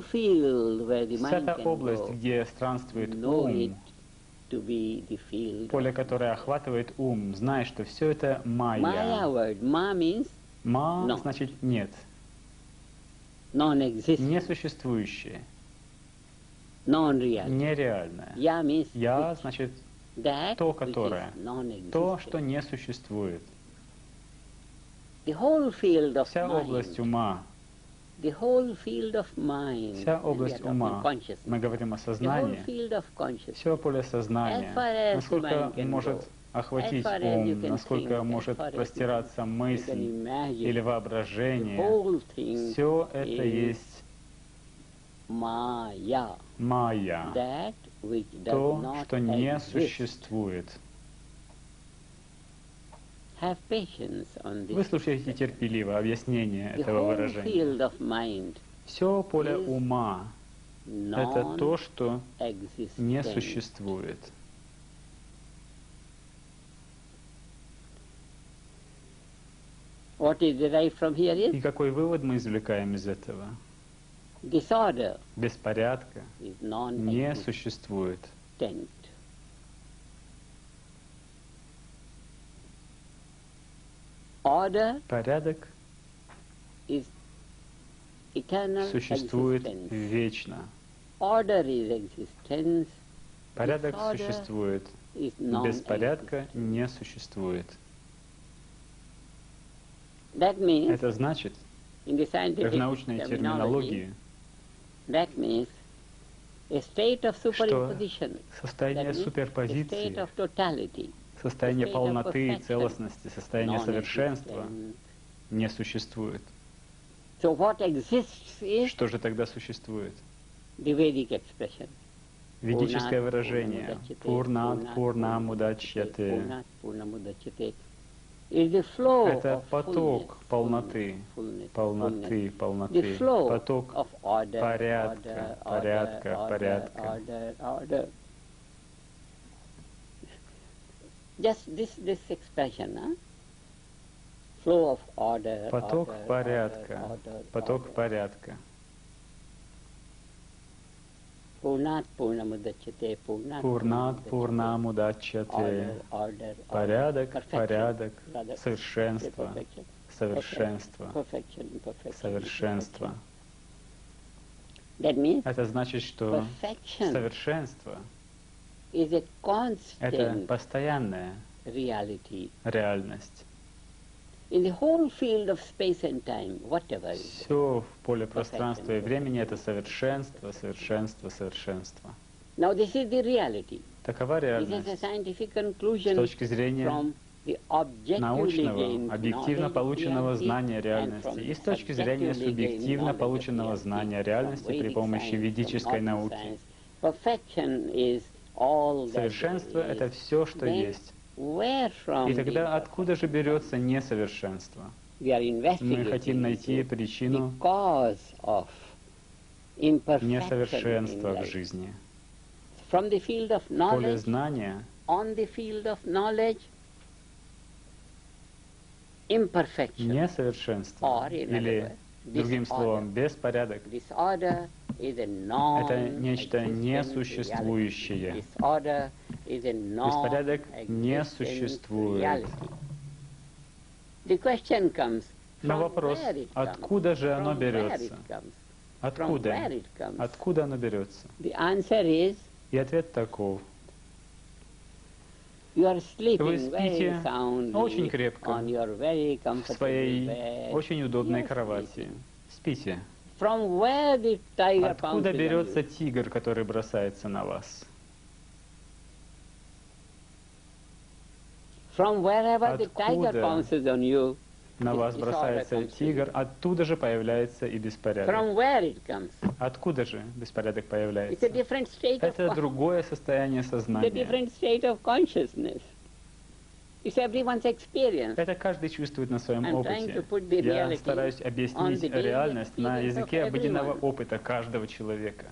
Field where the Вся та область, где странствует ум, поле, которое охватывает ум, знай, что все это майя. Ма значит нет, несуществующее, нереальное. Я значит that то, которое, то, что не существует. The whole field of Вся область ума, вся область ума, мы говорим о сознании, все поле сознания, насколько может охватить ум, насколько может простираться мысль или воображение, все это есть майя, то, что не exist. существует. Выслушайте терпеливо объяснение этого выражения. Все поле ума – это то, что не существует. И какой вывод мы извлекаем из этого? Беспорядка не существует. Order Порядок существует вечно. Order is existence, Порядок существует. Беспорядка не существует. Это значит, в научной терминологии, superimposition, состояние суперпозиции, состояние полноты и целостности, состояние совершенства не существует. Что же тогда существует? Ведическое выражение. «Пурнат Пурнамудачьяте» Purnat Purnamudachyate is the flow Это поток полноты, полноты, полноты, поток порядка, порядка, порядка. Order, order, Just this, this expression, huh? Flow of order, Поток order, порядка, order, order, поток order. порядка. Пурнат. Order, order, Порядок, порядок, совершенство, совершенство, совершенство. Это значит, что совершенство это constant постоянная reality. реальность. In the whole field of space and time, whatever. Все в поле пространства и времени – это совершенство, совершенство, совершенство. Now this is the reality. Такова This is a реальность. scientific С conclusion точки зрения from the objectively научного, объективно полученного знания реальности и с точки зрения субъективно полученного знания реальности при помощи ведической науки. Perfection is Совершенство – это все, что есть. И тогда откуда же берется несовершенство? Мы хотим найти причину несовершенства в жизни. Поле знания несовершенство или, другим словом, беспорядок Это нечто несуществующее. Беспорядок не существует. Но вопрос, откуда же оно берется? Откуда? Откуда оно берется? И ответ таков. Вы спите очень крепко в своей очень удобной кровати. Спите. From where the tiger Откуда берется тигр, который бросается на вас? From wherever the tiger Откуда pounces on you, На вас бросается тигр, оттуда же появляется и беспорядок. from where it comes. Откуда же беспорядок It's появляется? a different state of Это другое состояние It's a сознания. different state of consciousness. Это каждый чувствует на своем опыте. Я стараюсь объяснить реальность на языке обыденного опыта каждого человека.